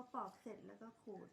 อปอกเสร็จแล้วก็ขูด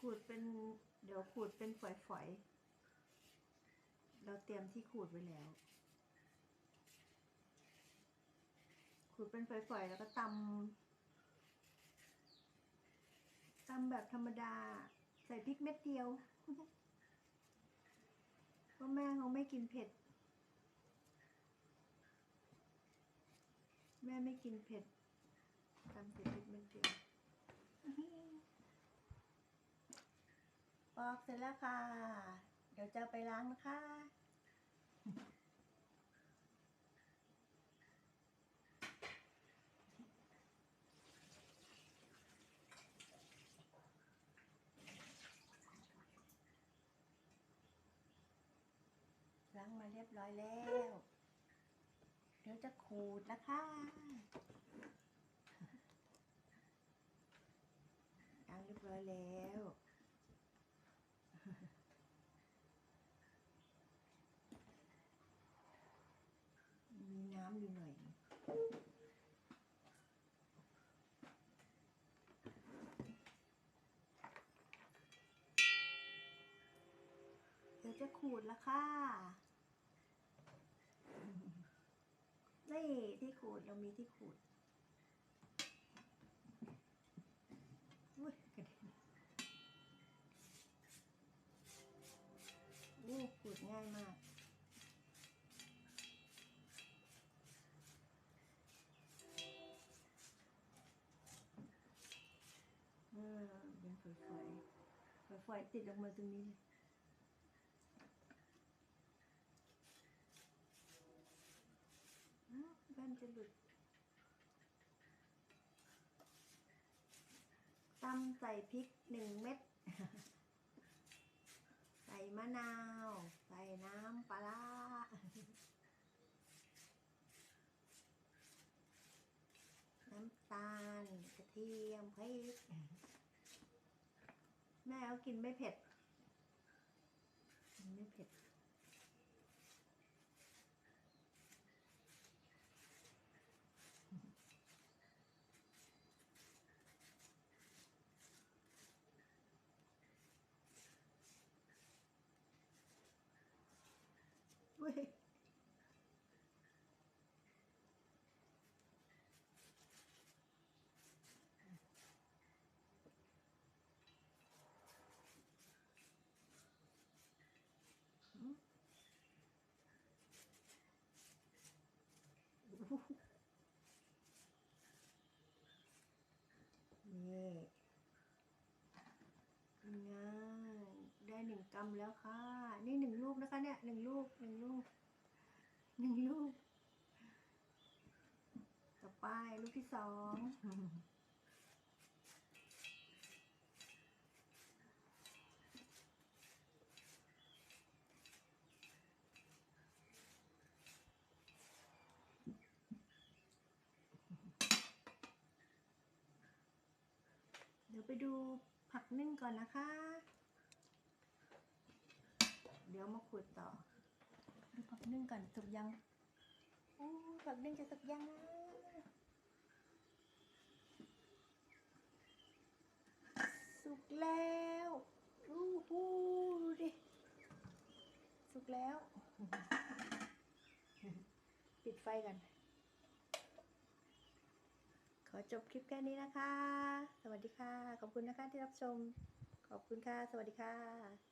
ขูดเป็นเดี๋ยวขูดเป็นฝอยๆ เราเตรียมที่ขูดไว้แล้ว ขูดเป็นฝอยๆ แล้วก็ตำตำแบบธรรมดา ใส่พริกเม็ดเดียวเพราะแม่เขาไม่กินเผ็ด แม่ไม่กินเผ็ดตำใส่พริกเม็ดเดียว อกเสร็จแล้วค่ะ เดี๋ยวจะไปล้างนะคะ ล้างมาเรียบร้อยแล้ว เดี๋ยวจะขูดนะคะล้างเรียบร้อยแล้ว มีน้ำอยู่หน่อย เดี๋ยว จะขูดแล้วค่ะ นี่ที่ขูดเรามีที่ขูดอุ้ยกระเด็นนี่ขูดง่ายมากเออเป็นฝอยๆฝอยๆติดลงมาตรงนี้เลยอ้าวแว่นจะหลุดตำใส่พริกหนึ่งเม็ด ใส่มะนาว ใส่น้ำปลาร้าน้ำตาล กระเทียมพริก แม่เขากินไม่เผ็ด กินไม่เผ็ด เว้ยอืมนี่ง่าย ได้หนึ่งกรัมแล้วค่ะ นี่หนึ่งลูกนะคะ เนี่ยหนึ่งลูกหนึ่งลูกหนึ่งลูกต่อไปลูกที่สองเดี๋ยวไปดูผักนึ่งก่อนนะคะ เดี๋ยวมาขูดต่อ ดูผักนึ่งก่อนสุกยังโอ้ผักนึ่งจะสุกยังสุกแล้วอู้หูดูดิสุกแล้ว ปิดไฟกัน ขอจบคลิปแค่นี้นะคะ สวัสดีค่ะ ขอบคุณนะคะที่รับชม ขอบคุณค่ะ สวัสดีค่ะ